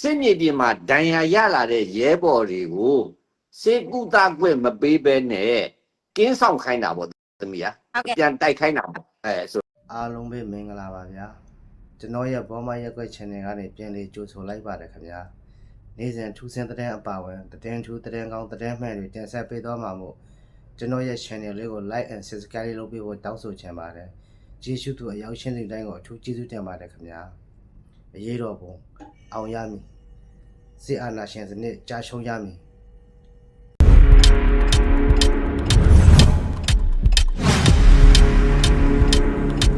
စစ်မြေပြင်မှာဒဏ်ရာရလာတဲ့ရဲဘော်တွေကိုစေကုသခွင့်မပေးဘဲနဲ့ကင်းဆောင်ခိုင်းတာပေါ့သမီးอ่ะဟုတ်ကဲ့ပြန်တိုက်ခိုင်းတာပေါ့အဲဆိုအားလုံးပဲမင်္ဂလာပါဗျာကျွန်တော်ရဲ့ဘောမရက်ွက် channel ကနေပြန်လေးကြိုဆိုလိုက်ပါတယ်ခင်ဗျာနေ့စဉ်ထူးဆန်းတဲ့အပါဝင်သတင်းထူးသတင်းကောင်းသတင်းမှန်တွေတင်ဆက်ပေးသွားမှာမို့ကျွန်တော်ရဲ့ channel လေးကို like and subscribe လုပ်ပေးဖို့တောင်းဆိုချင်ပါတယ်ကျေးဇူးတူအရောက်ရှင်းတဲ့တိုင်းကိုအထူးကျေးဇူးတင်ပါတယ်ခင်ဗျာအရေးတော်ပုံ အောင်ရမည်စစ်အာဏာရှင်စနစ်ကြာရှုံးရမည်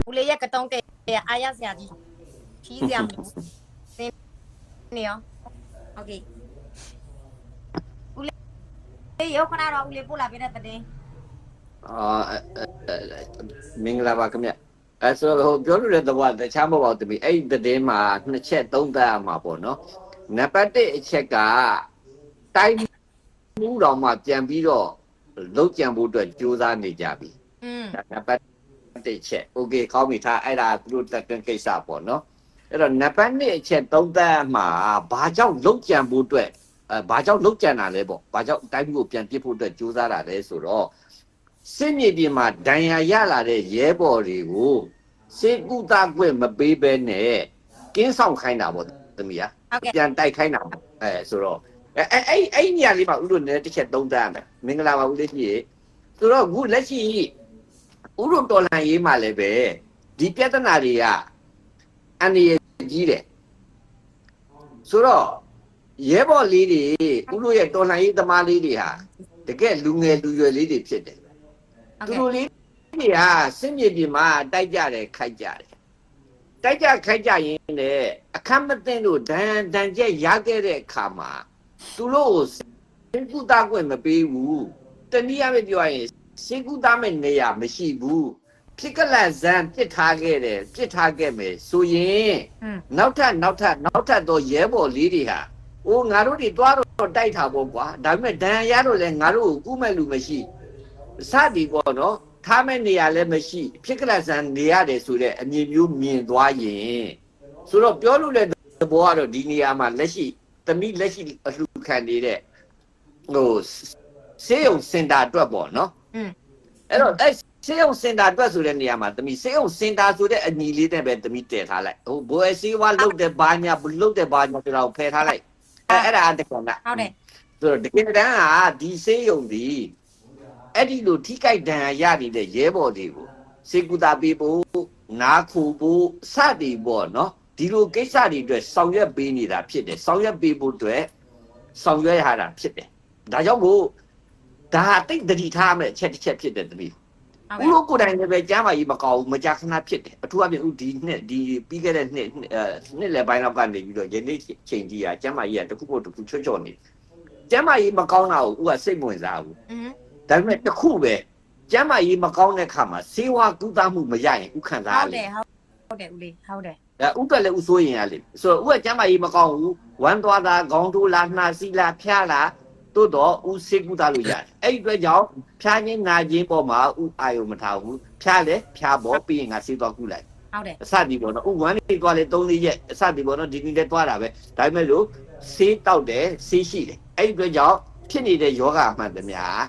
ဦးလေးရဲ့ကတုံးတဲ့အားရစရာကြီးခီးစရာမလိုစင်းနေရောโอเคဦးလေးရောခဏတော့ဦးလေးပို့လာပေးတဲ့တဲ့ အာအဲအဲအဲမင်္ဂလာပါခင်ဗျ အဲဆိုတော့ဟိုပြောလို့တဲ့သဘောကတခြားမဟုတ်ပါဘူးသမီးအဲ့ဒီသတင်းမှာနှစ်ချက်သုံးသပ်ရမှာပေါ့နော်နံပါတ်1အချက်ကတိုင်းမှုတော်မှာပြန်ပြီးတော့လုံးကြံဖို့အတွက်ကြိုးစားနေကြပြီ อืม ဒါနံပါတ်1ချက်โอเคကောင်းပြီထားအဲ့ဒါသူတို့တက်ကကိစ္စပေါ့နော်အဲ့တော့နံပါတ်2အချက်သုံးသပ်ရမှာဘာကြောင့်လုံးကြံဖို့အတွက်အဲဘာကြောင့်လုံးကြံတာလဲပေါ့ဘာကြောင့်တိုင်းမှုကိုပြန်ပြစ်ဖို့အတွက်ကြိုးစားတာလဲဆိုတော့ စစ်မြေပြင်မှာဒဏ်ရာရလာတဲ့ရဲဘော်တွေကိုစေကုသခွင့်မပေးဘဲနဲ့ကင်းဆောင်ခိုင်းတာပေါ့သမီးอ่ะဟုတ်ကဲ့ပြန်တိုက်ခိုင်းတာပေါ့အဲဆိုတော့အဲအဲအဲ့အဲ့နေရာလေးမှာဥတို့လည်းတစ်ချက်သုံးသပ်ရမယ်မင်္ဂလာပါဦးလေးကြီးဆိုတော့အခုလက်ရှိဥတို့တော်လှန်ရေးမှာလည်းပဲဒီပြဿနာတွေကအန္တရာယ်ကြီးတယ်ဆိုတော့ရဲဘော်လေးတွေဥတို့ရဲ့တော်လှန်ရေးသမားလေးတွေဟာတကယ်လူငယ်လူရွယ်လေးတွေဖြစ်တယ်ဟုတ် သူကဲ့တို့လေးတွေကစစ်မြေပြင်မှာတိုက်ကြတယ်ခိုက်ကြတယ်တိုက်ကြခိုက်ကြရင်လည်းအခမ်းမသိတို့ဒဏ်ဒဏ်ကျက်ရခဲ့တဲ့အခါမှာသူတို့ကိုစေကုသခွင့်မပေးဘူးတနည်းအားဖြင့်ပြောရရင်စေကုသမဲ့နေရာမရှိဘူးဖြစ်ကလန့်ဇန်ပြစ်ထားခဲ့တယ်ပြစ်ထားခဲ့မယ်ဆိုရင်อืมနောက်ထပ်နောက်ထပ်နောက်ထပ်တော့ရဲဘော်လေးတွေဟာအိုးငါတို့တွေတွားတော့တိုက်တာပေါ့ကွာဒါပေမဲ့ဒဏ်ရာရတော့လဲငါတို့ကိုကုမဲ့လူမရှိ စသည်ပေါ့နော်ထားမဲ့နေရာလည်းမရှိဖြစ်ကလတ်ဆန်နေရတယ်ဆိုတဲ့အမြင်မျိုးမြင်သွားရင်ဆိုတော့ပြောလို့လဲသဘောကတော့ဒီနေရာမှာလက်ရှိတမိလက်ရှိအလှခံနေတဲ့ဟိုစေယုံစင်တာအတွက်ပေါ့နော်อืมအဲ့တော့အဲ့စေယုံစင်တာအတွက်ဆိုတဲ့နေရာမှာတမိစေယုံစင်တာဆိုတဲ့အညီလေးနဲ့ပဲတမိတည်ထားလိုက်ဟိုဘိုးအစီဝါလုတ်တဲ့ဘာညာဘလုတ်တဲ့ဘာညာဆိုတာကိုဖယ်ထားလိုက်အဲ့အဲ့ဒါအတက်ကနာဟုတ်တယ်ဆိုတော့တကယ်တမ်းဟာဒီစေယုံဒီ အဲ့ဒီလိုထိကြိုက်ဒဏ်ရာရနေတဲ့ရဲဘော်တွေကိုစေကူတာပေးဖို့နားခုဖို့စသည်ပေါ့နော်ဒီလိုကိစ္စတွေအတွက်ဆောင်ရွက်ပေးနေတာဖြစ်တယ်ဆောင်ရွက်ပေးဖို့အတွက်ဆောင်ရွက်ရတာဖြစ်တယ်ဒါကြောင့်မို့ဒါအတိတ်တတိထားမဲ့အချက်တစ်ချက်ဖြစ်တယ်တမီးဟုတ်ဦးကဲ့တို့ကိုယ်တိုင်လည်းပဲကျမ်းမာရေးမကောင်းဘူးမကြာခဏဖြစ်တယ်အထူးအဖြင့်ဦးဒီနှစ်ဒီပြီးခဲ့တဲ့နှစ်အဲနှစ်လယ်ပိုင်းလောက်ကနေပြီးတော့ယနေ့ချိန်ကြီးကကျမ်းမာရေးကတစ်ခုပို့တစ်ခုချွတ်ချော်နေကျမ်းမာရေးမကောင်းတာကိုဦးကစိတ်မဝင်စားဘူးอืม ဒါပေမဲ့တစ်ခုပဲကျမ်းမာရေးမကောင်းတဲ့ခါမှာစေဝါကုသမှုမရရင်ဦးခံစားဟုရတ်တလေယ်ဟုတ်တယ်ဦးလေးဟုတ်တယ်အဲဦးတက်လည်းဦးစိုးရင်ရလေဆိုတော့ဦးကကျမ်းမာရေးမကောင်းဘူးဝမ်းသွားတာခေါင်းထိုးလားနှာစီးလားဖျားလားတိုးတော့ဦးစေကုသလို့ရတယ်အဲ့ဒီအတွက်ကြောင့်ဖျားခြင်းနာခြင်းပေါ်မှာဦးအာယုံမထားဘူးဖျားလေဖျားပေါ်ပြီးရင်ငါစေသွားကုလိုက်ဟုတ်တယ်အစဒီပေါ့နော်ဥဝမ်းလေးသွားလေ3လေးရက်အစဒီပေါ့နော်ဒီနေ့လည်းသွားတာပဲဒါပေမဲ့လို့ဆေးတောက်တယ်ဆေးရှိတယ်အဲ့ဒီအတွက်ကြောင့်ဖြစ်နေတဲ့ယောဂအမှန်တည်းများ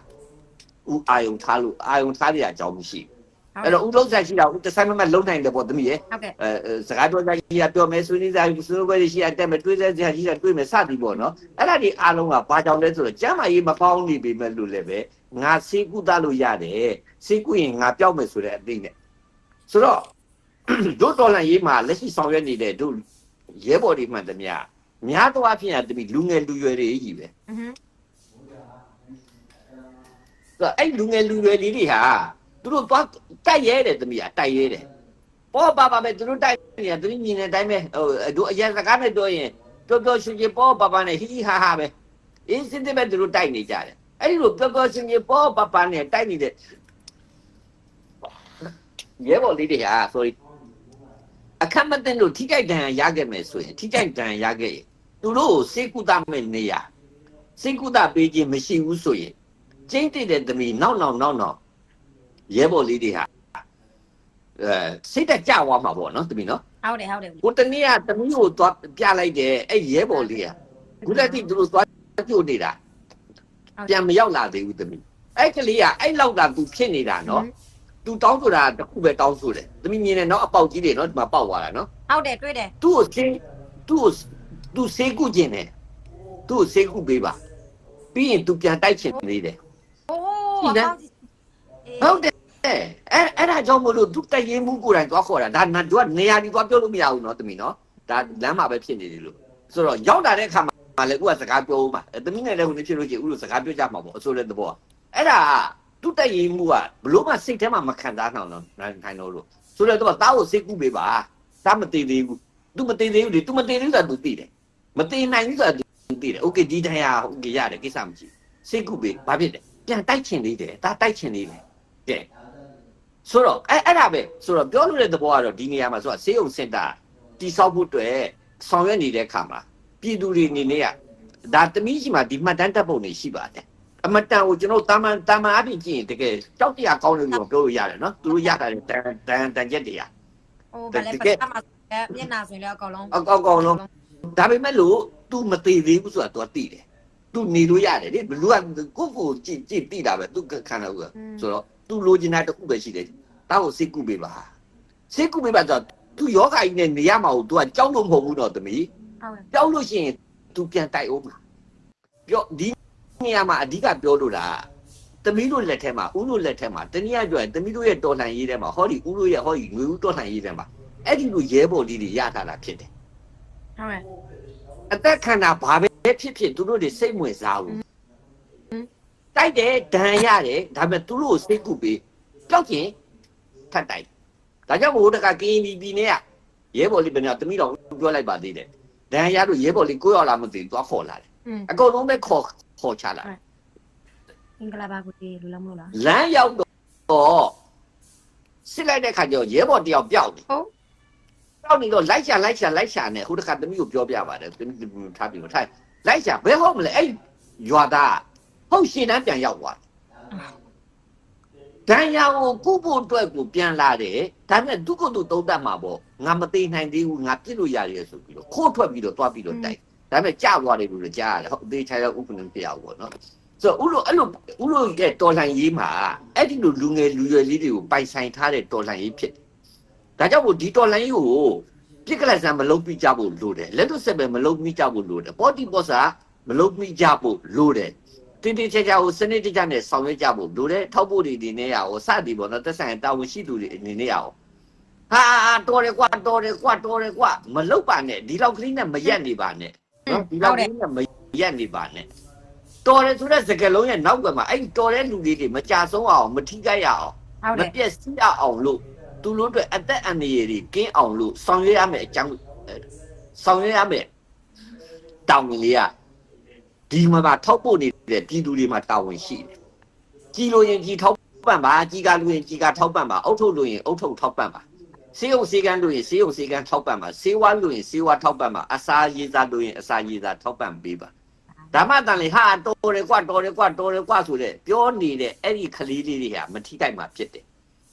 ဥအာယုံထားလို့အာယုံထားရအကြောင်းမရှိဘူးအဲ့တော့ဥလုံးဆက်ရှိတာဥတစ်ဆိုင်မမလုံးနိုင်တယ်ပေါ့သမီးရဲ့ဟုတ်ကဲ့အဲအဲစကားပြောကြကြီးကပြောမယ်ဆွေးနွေးစားဆွေးနွေးပွဲရှိရတက်မယ်တွေးစားစရာရှိတာတွေးမယ်စသည်ပေါ့နော်အဲ့ဒါဒီအားလုံးကဘာကြောင့်လဲဆိုတော့ကျမ်းမာရေးမကောင်းနေပြီမဲ့လို့လည်းပဲငါဆေးကုသလို့ရတယ်ဆေးကုရင်ငါပြောက်မယ်ဆိုတဲ့အသိနဲ့ဆိုတော့တို့တော်လန်ရေးမှာလက်ရှိဆောင်ရွက်နေတဲ့တို့ရဲဘော်တွေမှန်သမျှများသောအားဖြင့်အတမီလူငယ်လူရွယ်တွေကြီးပဲอืมဆို တော့အဲ့လူငယ်လူရွယ်လေးတွေဟာသူတို့သွားတိုက်ရဲတယ်တမီးอ่ะတိုက်ရဲတယ်ပေါ်ပါပါပဲသူတို့တိုက်နေတာသူတို့မြင်တဲ့အတိုင်းပဲဟိုတို့အရင်စကားနဲ့ပြောရင်ပျော်ပျော်ရွှင်ရွှင်ပေါ်ပါပါနဲ့ဟီဟီဟာဟာပဲအင်းစင်တဲ့ပဲသူတို့တိုက်နေကြတယ်အဲ့ဒီလိုပျော်ပျော်ရွှင်ရွှင်ပေါ်ပါပါနဲ့တိုက်နေတဲ့ရဲဘော်လေးတွေဟာ sorry အခမ်းမသိလို့ထိကြိုက်ဒဏ်ရာရခဲ့မယ်ဆိုရင်ထိကြိုက်ဒဏ်ရာရခဲ့ရင်သူတို့ကိုစေကုသမဲ့နေရစေကုသပေးခြင်းမရှိဘူးဆိုရင် ကျင်းတည်တဲ့သမီးနောက်နောက်နောက်နောက်ရဲဘော်လေးတွေဟာအဲစိတ်တက်ကြွားမှာပေါ့နော်သမီးနော်ဟုတ်တယ်ဟုတ်တယ်ကိုတနေ့ကတမီးကိုသွားပြလိုက်တယ်အဲ့ရဲဘော်လေးကခုလက်တိသူတို့သွားကြိုနေတာပြန်မရောက်လာသေးဘူးတမီးအဲ့ကလေးကအဲ့လောက်တာသူဖြစ်နေတာနော်သူတောင်းဆိုတာတစ်ခုပဲတောင်းဆိုတယ်တမီးမြင်တယ်နော်အပေါက်ကြီးတွေနော်ဒီမှာပေါက်သွားတာနော်ဟုတ်တယ်တွေ့တယ်သူ့ကိုစင်းသူ့ကိုသူစေးကုကျင်တယ်သူ့ကိုစေးကုပေးပါပြီးရင်သူပြန်တိုက်ချင်နေတယ် ဖို့ပါကောင်းစီဟုတ်တယ်အဲ့အဲ့ဒါကြောင့်မလို့သူတရင်မှုကိုယ်တိုင်သွားခေါ်တာဒါနတို့ကနေရာဒီသွားပြောလို့မရဘူးနော်တမီနော်ဒါလမ်းမှာပဲဖြစ်နေတယ်လို့ဆိုတော့ရောက်လာတဲ့အခါမှာလည်းဥကစကားပြောဦးမှာတမီနဲ့လည်းဟိုနေ့ဖြစ်လို့ရှိရင်ဥလိုစကားပြောကြမှာပေါ့အဆိုးတဲ့သဘောအဲ့ဒါသူတရင်မှုကဘလို့မှစိတ်ထဲမှာမခံစားနိုင်တော့နိုင်တော့လို့ဆိုတော့သူကတားကိုစိတ်ကူးပေးပါတားမတည်သေးဘူးသူမတည်သေးဘူးလေသူမတည်သေးဆိုတာသူသိတယ်မတည်နိုင်ဘူးဆိုတာသူသိတယ်โอเคဒီတရားโอเคရတယ်ကိစ္စမရှိစိတ်ကူးပေးဘာဖြစ်တယ် ပြန်တိုက်ချင်သေးတယ်ဒါတိုက်ချင်သေးတယ်ကဲ ဆိုတော့အဲ့အဲ့ဒါပဲဆိုတော့ပြောလို့တဲ့သဘောကတော့ဒီနေရာမှာဆိုတာဆေးရုံစင်တာတိဆောက်ဖို့အတွက်ဆောင်ရွက်နေတဲ့အခါမှာပြည်သူတွေအနေနဲ့ကဒါတမီးရှိမှဒီမှတ်တမ်းတက်ပုံတွေရှိပါတယ်အမတန်ကိုကျွန်တော်တာမန်တာမန်အပြင်ကြည့်ရင်တကယ်ကြောက်တရားကောင်းတယ်လို့ပြောလို့ရတယ်နော်သူတို့ရတာတန်တန်တန်ချက်တွေက โอ้ဗလဲပတ်တာမှာမျက်နှာဆိုရင်လည်းအကောင်လုံး အကောက်ကောင်းလုံးဒါပေမဲ့လို့ तू မသေးသေးဘူးဆိုတာ तू သိတယ် သူနေလို့ရတယ်လေဘလူကကိုကိုကြည့်ကြည့်တိတာပဲသူခံရဘူးဆိုတော့သူလိုချင်တာတစ်ခုပဲရှိတယ်တောက်ကိုစိတ်ကုပေးပါစိတ်ကုပေးပါဆိုတော့သူယောဂကြီးနဲ့နေရမှာကို तू ကကြောက်လို့မဟုတ်ဘူးတော့သမီးကြောက်လို့ရှိရင် तू ပြန်တိုက်အောင်မှာပြောဒီနေရာမှာအဓိကပြောလို့လားသမီးတို့လက်ထဲမှာဦးတို့လက်ထဲမှာတနည်းအားဖြင့်သမီးတို့ရဲ့တော်လှန်ရေးထဲမှာဟောဒီဦးတို့ရဲ့ဟောဒီငွေဦးတော်လှန်ရေးထဲမှာအဲ့ဒီလိုရဲဘော်လေးတွေရထားတာဖြစ်တယ်ဟုတ်ကဲ့အသက်ခန္ဓာဘာပဲ ဖြစ်ဖြစ်သူတို့တွေစိတ်ဝင်စားဘူးတိုက်တယ်ဒဏ်ရတယ်ဒါပေမဲ့သူတို့ကိုစိတ်ကူပြီးကြောက်ရင်ထတ်တိုက်ဒါကြောင့်မို့တကကင်းဒီပြည်နဲ့ကရဲဘော်လေးဘယ်နဲ့တမိတော်ပြောလိုက်ပါသေးတယ်ဒဏ်ရလို့ရဲဘော်လေးကိုရောက်လာမသိဘူးသွားခေါ်လာတယ်อืมအကုန်လုံးပဲခေါ်ခေါ်ချလာင်္ဂလာပါကိုလူလာမလို့လားလမ်းရောက်တော့စစ်လိုက်တဲ့ခါကျတော့ရဲဘော်တယောက်ပျောက်တယ်ဟုတ်ပျောက်နေတော့လိုက်ရှာလိုက်ရှာလိုက်ရှာနဲ့ဟိုတခါတမိကိုပြောပြပါတယ်တမိထားပြီးတော့ထိုင် လိုက်ရှာဘယ်ဟုတ်မလဲအဲ့ရွာသားဟုတ်ရှင်တန်းပြန်ရောက်သွားတယ်ဒဏ်ရာကိုကုဖို့အတွက်ကိုပြန်လာတယ်ဒါပေမဲ့သူကသူတုံးတတ်မှာပေါ့ငါမသိနိုင်သေးဘူးငါပြစ်လို့ရတယ်ဆိုပြီးတော့ခိုးထွက်ပြီးတော့တွားပြီးတော့တိုက်ဒါပေမဲ့ကြာသွားတယ်လို့ကြားရတယ်ဟုတ်အသေးချာတော့ဥပဒေပြရဘူးပေါ့နော်ဆိုတော့ဥလို့အဲ့လိုဥလို့ရဲ့တော်လှန်ရေးမှာအဲ့ဒီလိုလူငယ်လူရွယ်လေးတွေကိုပိုင်ဆိုင်ထားတဲ့တော်လှန်ရေးဖြစ်တယ်။ဒါကြောင့်မို့ဒီတော်လှန်ရေးကို ပြစ်ကလဆန်မလုံးပြကြဖို့လိုတယ်။လက်တို့ဆက်ပဲမလုံးပြကြဖို့လိုတယ်။ပေါ်တီပေါ်စာမလုံးပြကြဖို့လိုတယ်။တင်းတင်းချာချာကိုစနစ်တကျနဲ့ဆောင်ရွက်ကြဖို့လိုတယ်။ထောက်ဖို့တွေဒီနေရအောင်စသည်ပေါ့နော်သက်ဆိုင်တာဝန်ရှိသူတွေအနေနဲ့ရအောင်ဟာတော်တယ်ကွာတော်တယ်ကွာတော်တယ်ကွာမလုတ်ပါနဲ့ဒီလောက်ကလေးနဲ့မရက်နေပါနဲ့နော်ဒီလောက်ကလေးနဲ့မရက်နေပါနဲ့တော်တယ်ဆိုတဲ့စကလုံးရဲ့နောက်ကွယ်မှာအဲ့ဒီတော်တဲ့လူလေးတွေမကြဆုံးအောင်မထိခိုက်ရအောင်ဟုတ်မတယ်ပြည့်စည်ရအောင်လို့ သူတို့အတွက်အသက်အန္တရာယ်တွေကင်းအောင်လို့ဆောင်ရွက်ရမယ်အကြောင်းအဲဆောင်ရွက်ရမယ်တောင်းဝင်လေးကဒီမှာပါထောက်ပို့နေတဲ့ပြည်သူတွေမှာတာဝန်ရှိတယ်ကြီးလို့ရင်ကြီးထောက်ပံ့ပါကြီးကလူရင်ကြီးကထောက်ပံ့ပါအုတ်ထုတ်လို့ရင်အုတ်ထုတ်ထောက်ပံ့ပါစေးုံစေးကန်းလို့ရင်စေးုံစေးကန်းထောက်ပံ့ပါစေးဝါလို့ရင်စေးဝါထောက်ပံ့ပါအစာရေးစားလို့ရင်အစာရေးစားထောက်ပံ့ပေးပါဓမ္မတန်လေဟာတော်တယ်ကွာတော်တယ်ကွာတော်တယ်ကွာဆိုတဲ့ပြောနေတဲ့အဲ့ဒီကလေးလေးတွေကမထိကြိုက်မှဖြစ်တယ်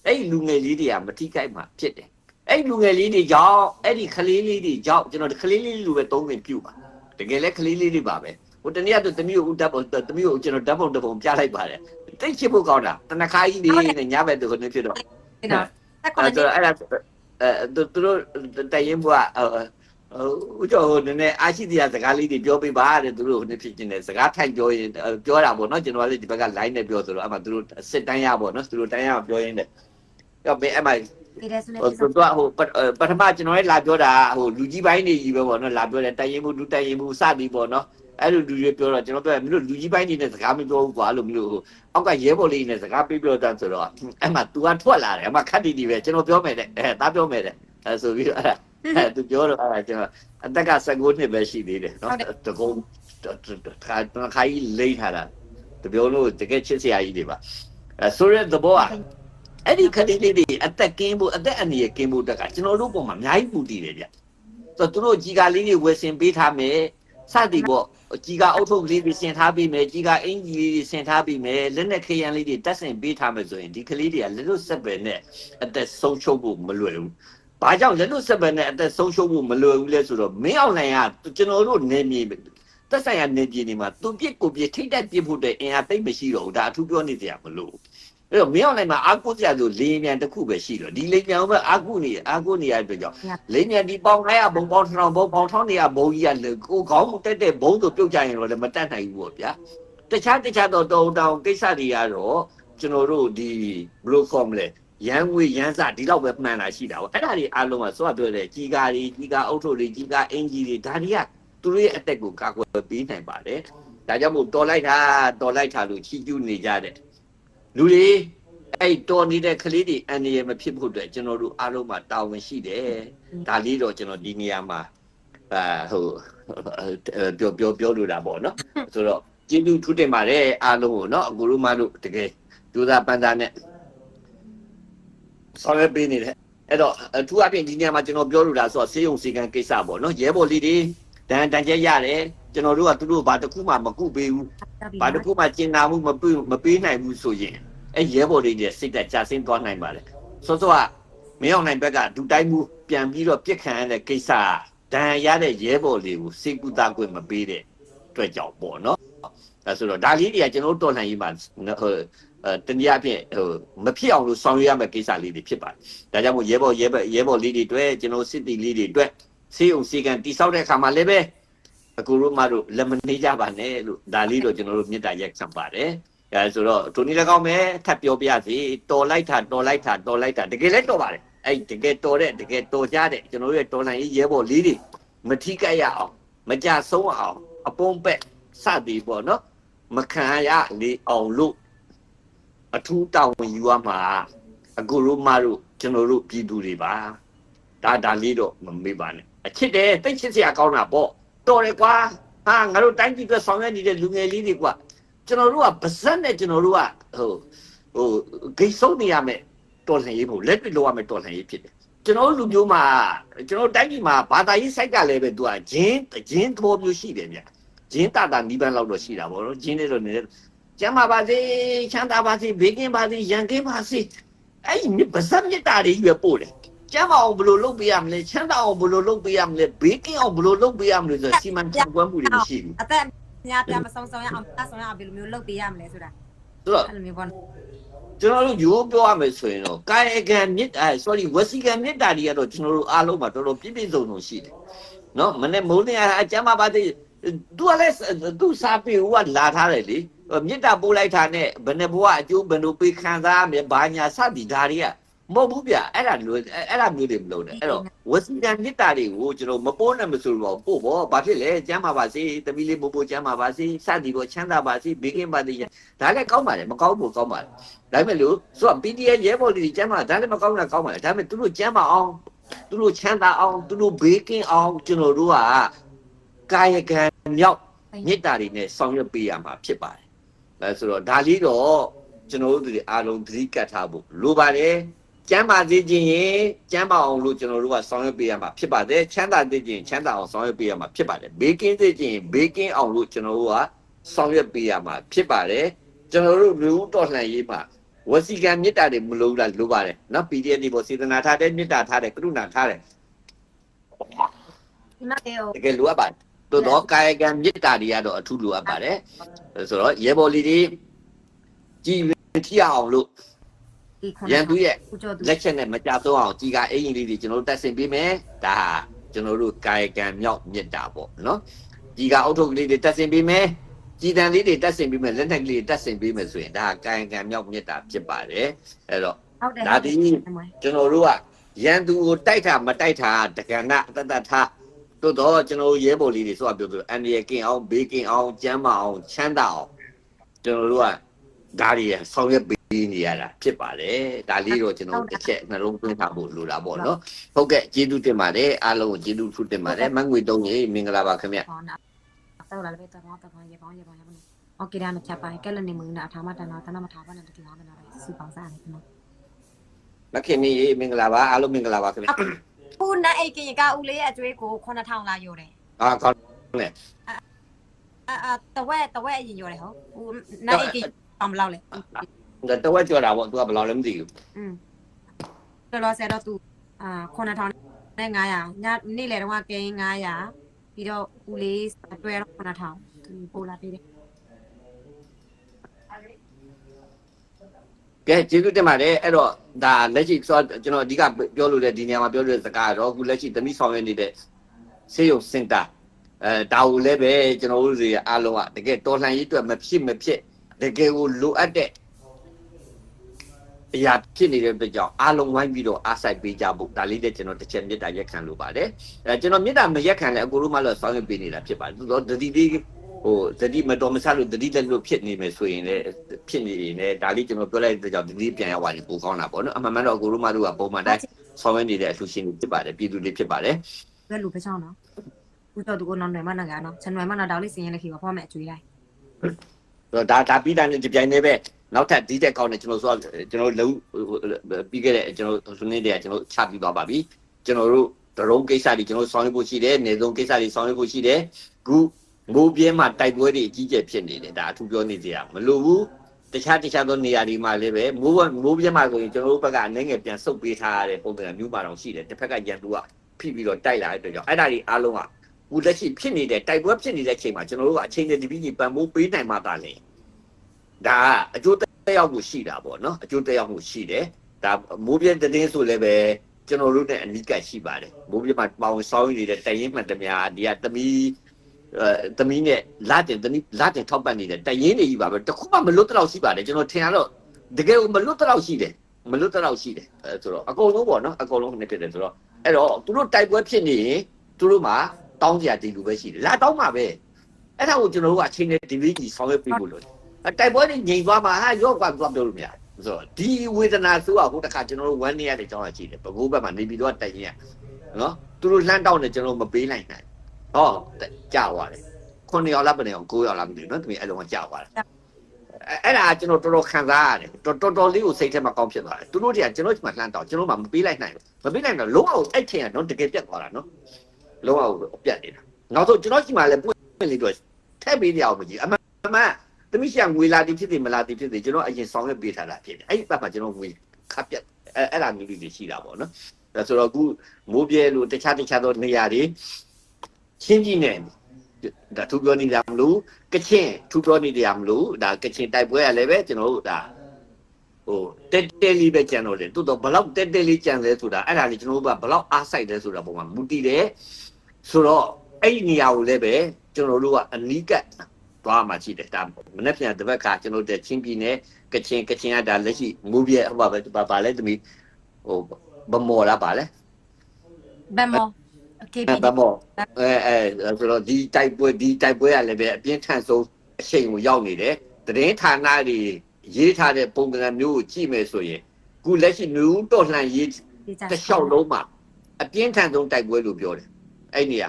အဲ့ဒီလူငယ်လေးတွေကမထိကြိုက်မှဖြစ်တယ်အဲ့ဒီလူငယ်လေးတွေကြောင့်အဲ့ဒီကလေးလေးတွေကြောင့်ကျွန်တော်ဒီကလေးလေးလူပဲသုံးပင်ပြုတ်ပါတကယ်လဲကလေးလေးတွေပါပဲဟိုတနေ့ကတော့တမီးကိုဥတပ်ပုံတမီးကိုကျွန်တော်ဓာတ်ပုံတစ်ပုံပြလိုက်ပါတယ်တိတ်ချစ်ဖို့ကောင်းတာတနခါကြီးလေးနဲ့ညဘက်တူနေဖြစ်တော့ဒီတော့တက်ကွန်အဲ့တီတော့အဲ့ဒါအဲသူတို့တရင်ဘွားဦးကျော်ဟိုနည်းနည်းအားရှိတရားစကားလေးတွေပြောပြပါတဲ့သူတို့ဟိုနေ့ဖြစ်နေတယ်စကားထိုက်ပြောရင်ပြောတာပေါ့နော်ကျွန်တော်ကလည်းဒီဘက်က line နဲ့ပြောဆိုတော့အမှသူတို့စစ်တန်းရပေါ့နော်သူတို့တန်းရပြောရင်း နဲ့တော့မင်းအမှဒီတဲ့စနေဟိုသူကဟိုပထမကျွန်တော်လည်းလာပြောတာဟိုလူကြီးပိုင်းနေကြီးပဲပေါ့နော်လာပြောတယ်တန်ရင်မှုလူတန်ရင်မှုစသည်ပေါ့နော်အဲ့လိုလူတွေပြောတော့ကျွန်တော်ပြောမင်းတို့လူကြီးပိုင်းနေနဲ့စကားမပြောဘူးကွာလို့မလို့အောက်ကရဲဘော်လေးနဲ့စကားပြေးပြောတန်းဆိုတော့အဲ့မှာ तू ကထွက်လာတယ်အမှခက်တီတီပဲကျွန်တော်ပြောမယ်တဲ့အဲသားပြောမယ်တဲ့အဲဆိုပြီးတော့အဲ့အဲ तू ပြောတော့အဲ့ကျွန်တော်အသက်က19နှစ်ပဲရှိသေးတယ်နော်တကုန်းခါခါကြီးလိမ့်ထားတာတပြောလို့တကယ်ချစ်စရာကြီးတွေပါအဲဆိုရဲသဘောက အဲ့ဒီကလေးလေးတွေအသက်ကင်းဖို့အသက်အန္တရာယ်ကင်းဖို့တက်ကကျွန်တော်တို့ပုံမှာအများကြီးပူတည်တယ်ဗျဆိုတော့သူတို့ကြီးကားလေးတွေဝယ်ဆင်ပေးထားမယ်စသည်ပေါ့ကြီးကားအုတ်ထုတ်လေးတွေဆင်ထားပေးမယ်ကြီးကားအင်ကြီးလေးတွေဆင်ထားပေးမယ်လက်နဲ့ခရမ်းလေးတွေတက်ဆင်ပေးထားမယ်ဆိုရင်ဒီကလေးတွေကလက်လို့ဆက်ပဲနဲ့အသက်ဆုံးရှုံးဖို့မလွယ်ဘူးဘာကြောင့်လက်လွတ်ဆက်ပဲနဲ့အသက်ဆုံးရှုံးမှုမလွယ်ဘူးလဲဆိုတော့မင်းအောင်လိုင်ကကျွန်တော်တို့နေမြေသက်ဆိုင်ရာနေပြည်နေမှာသူပြစ်ကိုပြစ်ထိတ်တက်ပြစ်ဖို့တဲ့အင်အားသိမ့်မရှိတော့ဘူးဒါအထူးပြောနေကြရမလို့ အဲ့တော့မင်းအောင်လိုင်မှာအာကုစရာဆိုလေမြန်တစ်ခုပဲရှိတော့ဒီလေမြန်ဘက်အာကုနေအာကုနေရတဲ့အတွက်ကြောင့်လေမြန်ဒီပေါင်900ဘုံပေါင်1000ဘုံပေါင်1200ဘုံကြီးကလေကိုခေါင်းတက်တဲ့ဘုံဆိုပြုတ်ကြရင်တော့လည်းမတက်နိုင်ဘူးပေါ့ဗျာတခြားတခြားတော့တောင်းတောင်းကိစ္စတွေကတော့ကျွန်တော်တို့ဒီဘယ်လိုခေါ်မလဲရန်ငွေရန်စဒီလောက်ပဲမှန်တာရှိတာပေါ့အဲ့ဒါတွေအားလုံးကဆိုတော့ပြောတယ်ကြီးကားတွေကြီးကားအုပ်ထုပ်တွေကြီးကားအင်ဂျီတွေဒါတွေကသူတို့ရဲ့အသက်ကိုကာကွယ်ပေးနိုင်ပါတယ်ဒါကြောင့်မို့တော်လိုက်တာတော်လိုက်တာလို့ချီးကျူးနေကြတဲ့ လူတွေအဲ့တော်နေတဲ့ကလေးတွေအန်ရမဖြစ်ဖို့အတွက်ကျွန်တော်တို့အားလုံးမှာတာဝန်ရှိတယ်ဒါလေးတော့ကျွန်တော်ဒီနေရာမှာအာဟိုပြောပြောပြောလို့တာပေါ့နော်ဆိုတော့ကျေးဇူးထူးတင်ပါတယ်အားလုံးကိုနော်အကူတို့မတို့တကယ်ကြိုးစားပန်းစားနဲ့ဆောင်ရွက်ပေးနေတယ်အဲ့တော့အထူးအပြင်ဒီနေရာမှာကျွန်တော်ပြောလို့တာဆိုတော့ဆေးရုံစီကံကိစ္စပေါ့နော်ရဲဘော်လေးတွေတန်တန်ကျက်ရတယ်ကျွန်တော်တို့ကသူတို့ဘာတစ်ခုမှမကုပေးဘူးဘာတစ်ခုမှကျင်နာမှုမပေးမပေးနိုင်ဘူးဆိုရင် အဲ့ရဲဘော်လေးတွေစိတ်သက်ကြဆင်းသွားနိုင်ပါလေစောစောကမင်းအောင်နိုင်ဘက်ကဒူတိုင်းမှုပြန်ပြီးတော့ပြစ်ခံရတဲ့ကိစ္စဒဏ်ရာရတဲ့ရဲဘော်လေးကိုစိတ်ကူတာခွင့်မပေးတဲ့အတွက်ကြောင့်ပေါ့နော်အဲဆိုတော့ဒါလေးတွေကကျွန်တော်တို့တော်လှန်ရေးမှာဟိုအဲတနည်းအားဖြင့်ဟိုမဖြစ်အောင်လို့ဆောင်ရွက်ရမယ့်ကိစ္စလေးတွေဖြစ်ပါတယ်။ဒါကြောင့်မို့ရဲဘော်ရဲဘော်ရဲဘော်လေးတွေအတွက်ကျွန်တော်စစ်တီလေးတွေအတွက်စေးုံစီကံတိဆောက်တဲ့အခါမှာလည်းပဲအကူတို့မတို့လက်မနေကြပါနဲ့လို့ဒါလေးတော့ကျွန်တော်တို့မေတ္တာရက်ခံပါတယ်။ အဲဆိုတော့ဒုနီလည်းကောင်းမယ်ထပ်ပြောပြစီတော်လိုက်တာတော်လိုက်တာတော်လိုက်တာတကယ်လည်းတော်ပါတယ်။အဲ့တကယ်တော်တဲ့တကယ်တော်ကြတဲ့ကျွန်တော်တို့ရဲ့တော်နိုင်ရေးရဲဘော်လေးတွေမထိကြရအောင်မကြဆုံးအောင်အပုံးပက်စသည်ပေါ့နော်မခံရလေအောင်လို့အထူးတာဝန်ယူရမှာအကိုတို့မတို့ကျွန်တော်တို့ပြည်သူတွေပါဒါဒါလေးတော့မမေ့ပါနဲ့အချစ်တယ်တိတ်ချစ်စရာကောင်းတာပေါ့တော်တယ်ကွာဟာငါတို့တိုင်းပြည်အတွက်ဆောင်ရွက်နေတဲ့လူငယ်လေးတွေကွာ ကျွန်တော်တို့ကဗဇက်နဲ့ကျွန်တော်တို့ကဟိုဟိုဂိတ်ဆုံးနေရမယ်တော်လှန်ရေးဖို့လက်တွေ့လောက်ရမယ်တော်လှန်ရေးဖြစ်တယ်ကျွန်တော်တို့လူမျိုးမှာကျွန်တော်တို့တိုင်းပြည်မှာဘာသာရေးစိုက်ကလည်းပဲသူကဂျင်းဂျင်းသဘောမျိုးရှိတယ်ဗျဂျင်းတာတာနီးပန်းလောက်တော့ရှိတာပေါ့နော်ဂျင်းလေးတော့နေတယ်ကျမ်းပါပါစေချမ်းသာပါစေဘေးကင်းပါစေရန်ကင်းပါစေအဲ့ဒီဗဇက်မြတ်တာတွေရွယ်ပို့တယ်ကျမ်းပါအောင်ဘယ်လိုလုပ်ပေးရမလဲချမ်းသာအောင်ဘယ်လိုလုပ်ပေးရမလဲဘေးကင်းအောင်ဘယ်လိုလုပ်ပေးရမလဲဆိုတော့စီမံခန့်ခွဲမှုတွေမရှိဘူးအသက် များပြမဆုံးဆုံးရအောင်အဆုံးရအောင်ဘယ်လိုမျိုးလုပ်ပေးရမလဲဆိုတာဆိုတော့အဲ့လိုမျိုးပေါ့ကျွန်တော်တို့ရိုးပြောရမယ်ဆိုရင်တော့ကာယကံမြစ်အဲ sorry ဝစီကံမြစ်တာတွေကတော့ကျွန်တော်တို့အားလုံးမှာတော်တော်ပြည့်ပြည့်စုံစုံရှိတယ်နော်မနေ့မိုးနေအကျမ်းပါပါစေသူကလည်းသူစားပြေဟိုကလာထားတယ်လေမြစ်တာပို့လိုက်တာနဲ့ဘယ်နဲ့ဘဝအကျိုးဘယ်လိုပေးခံစားရမလဲဘာညာစသည်ဒါတွေက မဟုတ်ဘူးဗျအဲ့ဒါလိုအဲ့ဒါမျိုးတွေမလုပ်နဲ့အဲ့တော့ဝစီကံမြစ်တာတွေကိုကျွန်တော်မပိုးနဲ့မဆိုတော့ပို့ပေါ့ဘာဖြစ်လဲကျမ်းပါပါစေတမီလေးပို့ပို့ကျမ်းပါပါစေစသည်ပေါ့ချမ်းသာပါစေဘေးကင်းပါစေဒါလည်းကောင်းပါလေမကောင်းဘူးကောင်းပါလေဒါပေမဲ့လို့ဆိုတော့ PDF ရဲဘော်တွေကျမ်းမာဒါလည်းမကောင်းတာကောင်းပါလေဒါပေမဲ့သူတို့ကျမ်းမာအောင်သူတို့ချမ်းသာအောင်သူတို့ဘေးကင်းအောင်ကျွန်တော်တို့ကကာယကံမြောက်မေတ္တာတွေနဲ့ဆောင်ရွက်ပေးရမှာဖြစ်ပါတယ်အဲဆိုတော့ဒါလေးတော့ကျွန်တော်တို့တွေအားလုံးသတိကတ်ထားဖို့လိုပါတယ် ကျမ်းမာစေခြင်းရင်ကျမ်းမာအောင်လို့ကျွန်တော်တို့ကဆောင်ရွက်ပေးရမှာဖြစ်ပါတယ်ချမ်းသာစေခြင်းချမ်းသာအောင်ဆောင်ရွက်ပေးရမှာဖြစ်ပါတယ်ဘေးကင်းစေခြင်းဘေးကင်းအောင်လို့ကျွန်တော်တို့ကဆောင်ရွက်ပေးရမှာဖြစ်ပါတယ်ကျွန်တော်တို့လူဦးတော်လှန်ရေးမှာဝစီကံမေတ္တာတွေမလိုလားလိုပါတယ်နော် PDF ဒီပေါ်စေတနာထားတဲ့မေတ္တာထားတဲ့ကရုဏာထားတဲ့ဒီမှာတေတကယ်လိုအပ်ပါတယ်တိုးတော့ကာယကံမေတ္တာတွေကတော့အထူးလိုအပ်ပါတယ်ဆိုတော့ရေဘော်လီတွေကြည်ရင်ထီအောင်လို့ဒီခု ရန်သူရဲ့ဦးကျော်သူလက်ချက်နဲ့မကြသုံးအောင်ကြီးကအင်ကြီးလေးတွေကျွန်တော်တို့တက်ဆင်ပေးမယ်ဒါဟာကျွန်တော်တို့ကာယကံမြောက်မေတ္တာပေါ့နော်ကြီးကအုတ်ထုတ်ကလေးတွေတက်ဆင်ပေးမယ်ကြည်တန်လေးတွေတက်ဆင်ပေးမယ်လက်နက်ကလေးတွေတက်ဆင်ပေးမယ်ဆိုရင်ဒါဟာကာယကံမြောက်မေတ္တာဖြစ်ပါတယ်အဲ့တော့ဟုတ်တယ်ဒါဒီကျွန်တော်တို့ကရန်သူကိုတိုက်တာမတိုက်တာတက္ကနာတတထားတို့တော့ကျွန်တော်တို့ရဲဘော်လေးတွေဆိုတာပြောသူအန်ဒီရကင်အောင်ဘေးကင်အောင်ကျမ်းမအောင်ချမ်းသာအောင်ကျွန်တော်တို့ကဒါတွေဆောင်ရွက် ပေးနေရတာဖြစ်ပါတယ်ဒါလေးတော့ကျွန်တော်တို့တစ်ချက်နှလုံးသွင်းထားဖို့လိုတာပေါ့နော်ဟုတ်ကဲ့ကျေးဇူးတင်ပါတယ်အားလုံးကိုကျေးဇူးထူးတင်ပါတယ်မငွေတုံးကြီးမင်္ဂလာပါခင်ဗျ ဟောနာတော့လာလေတော့တော့တော့ရေပေါင်းရေပေါင်းရေပေါင်းโอเคဒါနဲ့ချက်ပါကဲလည်းနေမင်းနာအထာမတန်တော့တနမထားပါနဲ့တကယ်ဟောနေတာစီပေါင်းစားနေနော် မခင်ကြီးမင်္ဂလာပါအားလုံးမင်္ဂလာပါခင်ဗျ ခုနဲ့အိတ်ကင်ကဦးလေးရဲ့အကျွေးကို9000လာယူတယ် အာကောင်း အာအာတဝက်တဝက်အရင်ယူတယ်ဟုတ်ဟိုနဲ့အိတ်ကင်အောင်မလောက်လေ တော့တော့ကြော်တာပေါ့သူကဘယ်လောက်လဲမသိဘူးอืมတော်တော်ဆရာတော့သူအာ9000နဲ့900ညနေ့လေတော့ကင်း900ပြီးတော့ဦးလေးအတွဲတော့9000သူပို့လာပေးတယ်ကဲကျေးဇူးတင်ပါတယ်အဲ့တော့ဒါလက်ရှိဆိုတော့ကျွန်တော်အဓိကပြောလို့တဲ့ဒီနေရာမှာပြောလို့တဲ့စကားကတော့အခုလက်ရှိသမီးဆောင်ရွက်နေတဲ့စေယုံစင်တာအဲဒါကိုလည်းပဲကျွန်တော်တို့တွေအားလုံးကတကယ်တော်လှန်ရေးအတွက်မဖြစ်မဖြစ်တကယ်ကိုလိုအပ်တဲ့ အရာဖြစ်နေတဲ့အတွက်ကြောင့်အားလုံးဝိုင်းပြီးတော့အားစိုက်ပေးကြဖို့ဒါလေးတဲ့ကျွန်တော်တစ်ချက်မြတ်တာရက်ခံလို့ပါတယ်အဲကျွန်တော်မြတ်တာမရက်ခံလဲအကိုတို့မှလည်းဆောင်ရွက်ပေးနေတာဖြစ်ပါတယ်သူတော့တတိလေးဟိုတတိမတော်မဆလို့တတိလက်လို့ဖြစ်နေမယ်ဆိုရင်လည်းဖြစ်နေရင်လည်းဒါလေးကျွန်တော်ပြောလိုက်တဲ့ကြောင့်တတိပြန်ရောက်သွားရင်ပိုကောင်းတာပေါ့နော်အမှန်မှန်တော့အကိုတို့မှတို့ကပုံမှန်တိုင်းဆောင်ရွက်နေတဲ့အလှူရှင်တွေဖြစ်ပါတယ်ပြည်သူတွေဖြစ်ပါတယ်ဘယ်လိုပဲချောင်းနော်ဦးတော်သူကနော်နယ်မနာကနော်ချန်နယ်မနာတောက်လေးစင်ရင်လည်းခေပါဖောက်မယ်အကျွေးလိုက်ဆိုတော့ဒါဒါပြီးတိုင်းဒီပြိုင်နေပဲ နောက်ထပ်ဒီတက်ကောင်းနေကျွန်တော်ဆိုတော့ကျွန်တော်လုံးပြီးခဲ့တဲ့ကျွန်တော်ဆွနေတယ်ကျွန်တော်ချပြီးသွားပါပြီကျွန်တော်တို့ဒရုန်းကိစ္စတွေကျွန်တော်ဆောင်ရွက်ဖို့ရှိတယ်နေဆုံးကိစ္စတွေဆောင်ရွက်ဖို့ရှိတယ်ခုမိုးပြဲမှာတိုက်ပွဲတွေအကြီးကျယ်ဖြစ်နေတယ်ဒါအထူးပြောနေကြရမလို့ဘူးတခြားတခြားသောနေရာတွေမှာလည်းပဲမိုးမိုးပြဲမှာဆိုရင်ကျွန်တော်တို့ဘက်ကအနေငယ်ပြန်ဆုတ်ပေးထားရတဲ့ပုံစံမျိုးပါတော့ရှိတယ်တစ်ဖက်ကရန်သူကဖိပြီးတော့တိုက်လာတဲ့အတွက်ကြောင့်အဲ့ဒါတွေအားလုံးကခုလက်ရှိဖြစ်နေတဲ့တိုက်ပွဲဖြစ်နေတဲ့အချိန်မှာကျွန်တော်တို့ကအချိန်နဲ့ဒီပြီးကြီးပံမိုးပေးနိုင်မှသာလေ ဒါကအကျိုးသက်ရောက်မှုရှိတာပေါ့နော်အကျိုးသက်ရောက်မှုရှိတယ်ဒါမိုးပြင်းတင်းဆိုလည်းပဲကျွန်တော်တို့နဲ့အနိကရှိပါတယ်မိုးပြင်းမှာပေါင်ဆောင်းနေတဲ့တရင်မှန်တများဒီကသမီးအဲသမီးနဲ့လာတင်သမီးလာတင်ထောက်ပံ့နေတဲ့တရင်တွေကြီးပါပဲတခုမှမလွတ်တော့ရှိပါတယ်ကျွန်တော်ထင်ရတော့တကယ်မလွတ်တော့ရှိတယ်မလွတ်တော့ရှိတယ်အဲဆိုတော့အကုန်လုံးပေါ့နော်အကုန်လုံးနဲ့ဖြစ်တယ်ဆိုတော့အဲ့တော့သူတို့တိုက်ပွဲဖြစ်နေရင်သူတို့မှာတောင်းကြဒီလူပဲရှိတယ်လာတောင်းမှာပဲအဲ့ဒါကိုကျွန်တော်တို့ကအချိန်နဲ့ဒီဗီကြီးဆောင်ရွက်ပေးဖို့လို့အ တိုက်ပွဲတွေငြိမ်သွားမှာဟာရော့ကွာသွားပြောလို့မရဘူးဆိုတော့ဒီဝေဒနာဆိုတော့ဟိုတခါကျွန်တော်တို့ဝမ်းနေရတဲ့အကြောင်းအကြည့်တယ်ဘကိုးဘက်မှာနေပြီးတော့တိုင်ရင်နော်သူတို့လှမ်းတောင်းနေကျွန်တော်မပေးနိုင်နိုင်ဟောကြာသွားတယ်ခုနှစ်ယောက်လားဘယ်နှစ်ယောက်ကိုးယောက်လားမသိဘူးနော်သူအဲ့လုံးကကြာသွားတယ်အဲ့ဒါကျွန်တော်တော်တော်ခံစားရတယ်တော်တော်တော်လေးကိုစိတ်ထဲမှာကောင်းဖြစ်သွားတယ်သူတို့တွေကကျွန်တော်ဒီမှာလှမ်းတောင်းကျွန်တော်မှမပေးလိုက်နိုင်ဘူးမပေးနိုင်တော့လုံးဝအဲ့ချိန်ကနော်တကယ်ပြတ်သွားတာနော်လုံးဝပြတ်နေတာနောက်ဆုံးကျွန်တော်ဒီမှာလည်းပွင့်လေးတော့ထည့်ပေးနေအောင်မကြည့်အမှန်အမှန် သမီးရှာငွေလာတိဖြစ်တယ်မလာတိဖြစ်တယ်ကျွန်တော်အရင်ဆောင်ရွက်ပေးထားတာဖြစ်တယ်အဲ့ဒီဘက်မှာကျွန်တော်ငွေခပ်ပြတ်အဲ့အဲ့ဒါမျိုးတွေရှိတာပေါ့နော်ဒါဆိုတော့အခုမိုးပြဲလို့တခြားတခြားသောနေရာတွေချင်းကြီးနေဒါသူပြောနေတာမလို့ကချင်သူပြောနေတယ်မလို့ဒါကချင်တိုက်ပွဲရလည်းပဲကျွန်တော်တို့ဒါဟိုတက်တက်လေးပဲကြံတော့တယ်တိုးတော့ဘလောက်တက်တက်လေးကြံလဲဆိုတာအဲ့ဒါလေးကျွန်တော်တို့ကဘလောက်အားစိုက်လဲဆိုတာပုံမှာမူတည်တယ်ဆိုတော့အဲ့ဒီနေရာကိုလည်းပဲကျွန်တော်တို့ကအနီးကပ် သွားမှရှိတယ်ဒါမနေ့ပြန်တစ်ဘက်ကကျွန်တော်တို့ချင်းပြည်နယ်ကချင်ကချင်ကဒါလက်ရှိမူပြဲဟိုပါပဲပါပါလဲတမီဟိုဘမော်လားပါလဲဘယ်မော KP ဘမော်အဲအဲဆိုတော့ဒီတိုက်ပွဲဒီတိုက်ပွဲကလည်းပဲအပြင်းထန်ဆုံးအချိန်ကိုရောက်နေတယ်တရင်ဌာနတွေရေးထားတဲ့ပုံစံမျိုးကိုကြည့်မယ်ဆိုရင်ခုလက်ရှိနူးတော်လှန်ရေးဒီကြတစ်လျှောက်လုံးမှာအပြင်းထန်ဆုံးတိုက်ပွဲလို့ပြောတယ်အဲ့နေရာ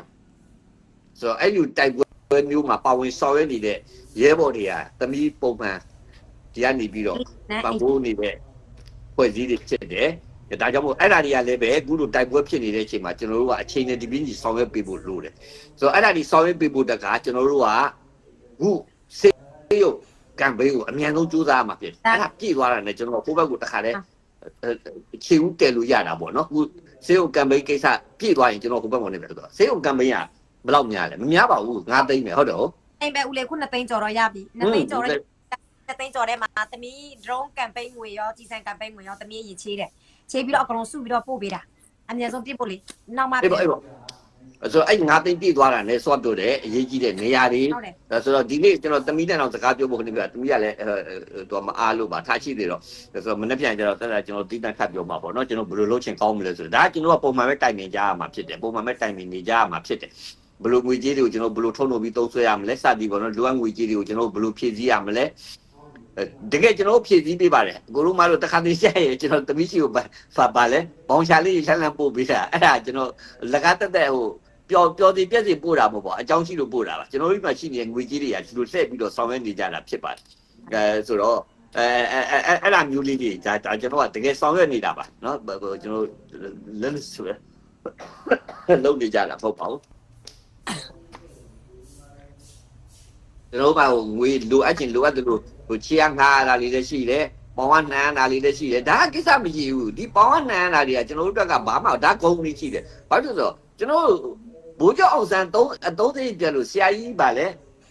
ဆိုတော့အဲ့လိုတိုက်ပွဲ မျိုးမှာပါဝင်ဆောင်ရွက်နေတဲ့ရဲဘော်တွေကသမီးပုံမှန်ဒီကနေပြီးတော့နဲ့ပံ့ပိုးနေတဲ့ဖွဲ့စည်းတွေဖြစ်တယ်ဒါကြောင့်မို့အဲ့ဒါတွေကလည်းပဲအခုလိုတိုက်ပွဲဖြစ်နေတဲ့အချိန်မှာကျွန်တော်တို့ကအချိန်နဲ့ဒီပြင်းကြီးဆောင်ရွက်ပေးဖို့လိုတယ်ဆိုတော့အဲ့ဒါဒီဆောင်ရွက်ပေးဖို့တကကျွန်တော်တို့ကခုစေရုပ်ကမ်ပိန်းကိုအမြန်ဆုံးစူးစမ်းရမှာဖြစ်တယ်အဲ့ဒါပြည့်သွားတာနဲ့ကျွန်တော်ဟိုဘက်ကိုတခါတည်းခြေဦးတယ်လို့ရတာပေါ့နော်အခုစေယုံကမ်ပိန်းကိစ္စပြည့်သွားရင်ကျွန်တော်ဟိုဘက်မှာနေပြီဆိုတော့စေယုံကမ်ပိန်းက ဘယ်လောက်များလဲမများပါဘူးငါသိမ့်မယ်ဟုတ်တယ်ဟုတ်အိမ်ပဲဦးလေးခုနှစ်သိန်းကျော်တော့ရပြီနှစ်သိန်းကျော်တော့နှစ်သိန်းကျော်တဲ့မှာသမီး drone campaign ငွေရောကြီးစံ campaign ငွေရောသမီးရည်ချေးတယ်ချေးပြီးတော့အကုန်လုံးစုပြီးတော့ပို့ပေးတာအများဆုံးပြစ်ဖို့လေနောက်မှအေးပေါ့အေးပေါ့အဲ့ဆိုအဲ့ငါသိမ့်ပြည့်သွားတာနဲ့စော့ပြတယ်အရေးကြီးတဲ့နေရာတွေဟုတ်တယ်ဒါဆိုတော့ဒီနေ့ကျွန်တော်တမီးနဲ့တော့စကားပြောဖို့နေပြတမီးကလည်းတော့မအားလို့ပါထားရှိသေးတော့ဒါဆိုတော့မနေ့ပြန်ကျတော့တက်တာကျွန်တော်တိတက်ခတ်ပြောမှာပေါ့နော်ကျွန်တော်ဘယ်လိုလုပ်ချင်ကောင်းမလဲဆိုတော့ဒါကျွန်တော်ကပုံမှန်ပဲတိုင်ပင်ကြရမှာဖြစ်တယ်ပုံမှန်ပဲတိုင်ပင်နေကြရမှာဖြစ်တယ် ဘယ်လိုငွေကြေးတွေကိုကျွန်တော်ဘယ်လိုထုတ်လုပ်ပြီးသုံးစွဲရမလဲစသည်ပေါ့နော်လူအငွေကြေးတွေကိုကျွန်တော်ဘယ်လိုဖြည့်ဆည်းရမလဲတကယ်ကျွန်တော်ဖြည့်ဆည်းပေးပါတယ်ကိုရုမတို့တခါတည်းရှာရကျွန်တော်တမီးရှိကိုဖာပါလဲဘောင်ရှာလေးရှမ်းလန်းပို့ပေးတာအဲ့ဒါကျွန်တော်လကားတက်တက်ဟို ပျော်ပျော်စီပြက်စီပို့တာမဟုတ်ပါအကြောင်းရှိလို့ပို့တာပါကျွန်တော်တို့ဒီမှာရှိနေတဲ့ငွေကြီးတွေကဒီလိုဆက်ပြီးတော့ဆောင်ရွက်နေကြတာဖြစ်ပါတယ်အဲဆိုတော့အဲအဲအဲအဲ့ဒါမျိုးလေးတွေဒါဒါကျွန်တော်ကတကယ်ဆောင်ရွက်နေတာပါเนาะကျွန်တော်လက်ဆိုရလုံးနေကြတာမဟုတ်ပါဘူး ကျွန်တော်ကငွေလိုအပ်ချင်လိုအပ်တယ်လို့ဟိုချီရငါးတာလေးလည်းရှိတယ်ပပေါင်ကနန်းတာလေးလည်းရှိတယ်ဒါကကိစ္စမရှိဘူးဒီပေါင်ကနန်းတာတွေကကျွန်တော်တို့အတွက်ကဘာမှဒါဂုံကြီးရှိတယ်ဘာလို့လဲဆိုတော့ကျွန်တော်တို့ဘိုးကျော်အောင်ဆန်းသုံးအသုံးသိပြလို့ဆရာကြီးပါလေ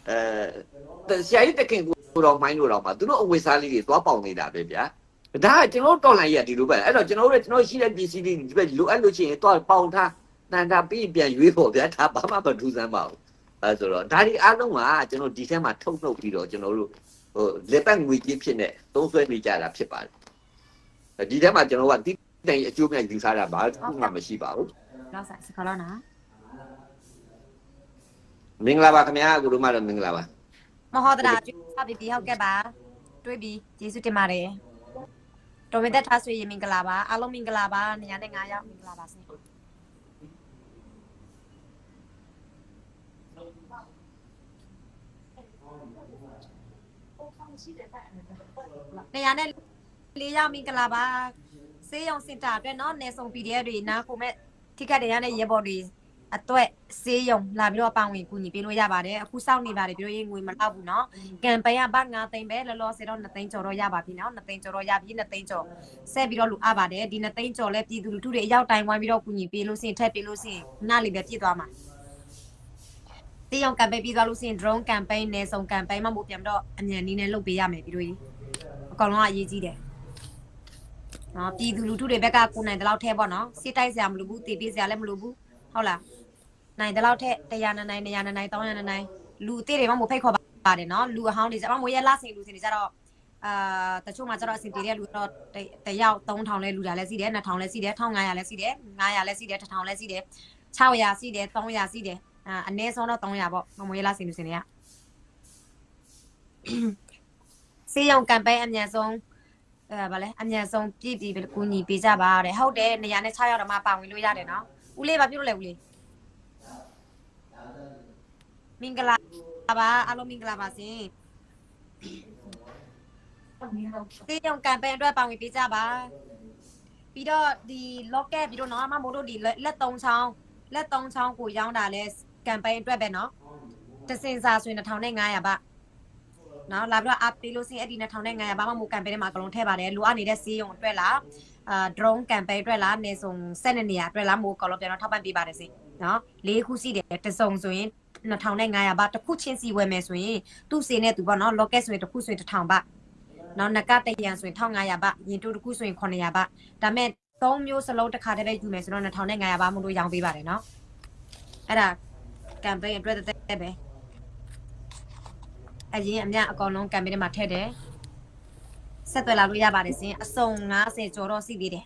အဲဆရာကြီးတခင်ကိုတော်မိုင်းလို့တော့မှသူတို့အဝိစားလေးတွေသွားပေါင်နေတာပဲဗျာဒါကကျွန်တော်တို့တော်လိုင်းရဒီလိုပဲအဲ့တော့ကျွန်တော်တို့ကျွန်တော်ရှိတဲ့ပစ္စည်းတွေဒီပဲလိုအပ်လို့ရှိရင်တော့ပေါင်ထား တန်တာပြီးပြန်ရွေးဖို့ဗျာဒါဘာမှမထူးဆန်းပါဘူးအဲဆိုတော့ဒါဒီအားလုံးကကျွန်တော်ဒီထဲမှာထုတ်နှုတ်ပြီးတော့ကျွန်တော်တို့ဟိုလက်ပတ်ငွေကြီးဖြစ်နေသုံးဆွဲနေကြတာဖြစ်ပါတယ်ဒီထဲမှာကျွန်တော်ကတိတိုင်အကျိုးမြတ်ယူထားတာဘာမှမရှိပါဘူးလောက်ဆိုင်စကားတော့နော်မင်္ဂလာပါခင်ဗျာအခုတို့မှတော့မင်္ဂလာပါမဟုတ်တာကျွေးစားပြီးပြီးဟုတ်ကဲ့ပါတွေးပြီးကျေးဇူးတင်ပါတယ်တော်မင်သက်ထားဆွေရင်မင်္ဂလာပါအားလုံးမင်္ဂလာပါနေရာနဲ့9ရောက်မင်္ဂလာပါစင် နေရာနဲ့လေးရောက်မင်္ဂလာပါစေးရုံစင်တာအတွက်နော်နေဆုံ PDF တွေနားကိုမဲ့ထိခတ်တယ်ရတဲ့ရေဘော်တွေအတွက်စေးရုံလာပြီးတော့ပန်ဝင်ကူညီပေးလို့ရပါတယ်အခုစောင့်နေပါတယ်ပြီးတော့ရေငွေမလောက်ဘူးနော်ကမ်ပိန်းကဘာ9သိန်းပဲလောလောဆယ်တော့2သိန်းကျော်တော့ရပါပြီနော်2သိန်းကျော်တော့ရပြီ2သိန်းကျော်ဆက်ပြီးတော့လူအပ်ပါတယ်ဒီ2သိန်းကျော်လဲပြည်သူလူထုတွေအရောက်တိုင်းဝိုင်းပြီးတော့ကူညီပေးလို့စင်ထက်ပေးလို့စင်နားလေးပဲပြည့်သွားမှာ တေးရုံကမ်ပိန်းပြီးသွားလို့စင် drone campaign နဲ့ဆုံ campaign မှမို့ပြန်တော့အမြန်နည်းနဲ့လုပ်ပေးရမယ်ပြီးတော့အကောင်လုံးကအရေးကြီးတယ်နော်ပြည်သူလူထုတွေဘက်ကကိုနိုင်တဲ့လောက်ထဲပေါ့နော်စစ်တိုက်စရာမလိုဘူးတည်ပြစရာလည်းမလိုဘူးဟုတ်လားနိုင်တဲ့လောက်ထဲ100နိုင်နိုင်100နိုင်300နိုင်နိုင်လူအသေးတွေမှမဖိတ်ခေါ်ပါပါတယ်နော်လူအဟောင်းတွေကျမမွေးရလာစင်လူစင်တွေကြတော့အာတချို့မှကျတော့အစင်ပြေတဲ့လူတော့တယောက်3000လဲလူတာလဲစီတယ်2000လဲစီတယ်1500လဲစီတယ်900လဲစီတယ်1000လဲစီတယ်600စီတယ်300စီတယ် အာအနည်းဆုံးတော့300ပေါ့မမွေးရလာစင်လူစင်တွေကစေးရုံကမ်ပိန်းအမြန်ဆုံးအဲဗာလဲအမြန်ဆုံးပြည့်တည်ပြီးကူညီပေးကြပါတဲ့ဟုတ်တယ်နေရာနဲ့6ရောက်တော့မှပါဝင်လို့ရတယ်နော်ဦးလေးဘာပြုလို့လဲဦးလေးမင်္ဂလာပါအားလုံးမင်္ဂလာပါရှင်တေးရုံကမ်ပိန်းအတွက်ပါဝင်ပေးကြပါပြီးတော့ဒီ locket ပြီးတော့နော်အမမို့လို့ဒီလက်3ချောင်းလက်3ချောင်းကိုရောင်းတာလဲ ကမ်ပိန်းအတွက်ပဲနော်တစင်စာဆိုရင်1500ပါနော်လာပြီးတော့ up ပေးလို့စရင်အဲ့ဒီ2500ဘာမှမဟုတ် campaign ထဲမှာအကလုံးထည့်ပါတယ်လိုအပ်နေတဲ့စီးရုံအတွက်လားအာ drone campaign အတွက်လားနေစုံဆက်နေနေရအတွက်လားမို့ကလုံးပြန်တော့ထောက်ပံ့ပေးပါတယ်စင်နော်လေးခုစီးတယ်တစ်စုံဆိုရင်2500ဘာတစ်ခုချင်းစီဝယ်မယ်ဆိုရင်သူ့စီနဲ့သူပေါ့နော် locket ဆိုရင်တစ်ခုဆိုရင်1000ဘာနော်နကတရံဆိုရင်1500ဘာရင်တူတစ်ခုဆိုရင်900ဘာဒါမဲ့သုံးမျိုးစလုံးတစ်ခါတည်းပဲယူမယ်ဆိုတော့2500ဘာမို့လို့ရောင်းပေးပါတယ်နော်အဲ့ဒါ campaign အတွက်တည်းပဲအရင်အမြအကောင်လုံး campaign ထဲမှာထည့်တယ်ဆက်သွယ်လာလို့ရပါတယ်စင်အစုံ90ကျော်တော့စီသေးတယ်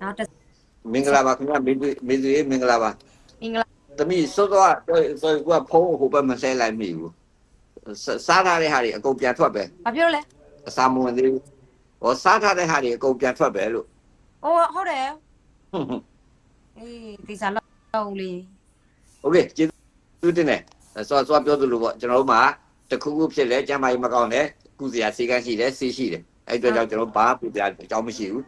နော်တစ် မင်္ဂလာပါခင်ဗျာမေသူမေသူရေမင်္ဂလာပါ မင်္ဂလာ သမီးစောစောဆိုကဖုန်းဟိုဘက်မဆဲလိုက်မိဘူးစားထားတဲ့ဟာတွေအကုန်ပြန်ထွက်ပဲ ဘာပြောလဲ အစာမဝင်သေးဘူးဟောစားထားတဲ့ဟာတွေအကုန်ပြန်ထွက်ပဲလို့ အိုးဟုတ်တယ်အေးဒီစားလောက်လေ โอเคကျေး ဇူးတင်တယ်စောစောပြောသလိုပေါ့ကျွန်တော်တို့မှာတခုခုဖြစ်လဲကျမ်းမာရေးမကောင်းတယ်ကုစရာစေကန်းရှိတယ်ဆေးရှိတယ်အဲ့အတွက်ကြောင့်ကျွန်တော်ဘာပြပြအကြောင်းမရှိဘူး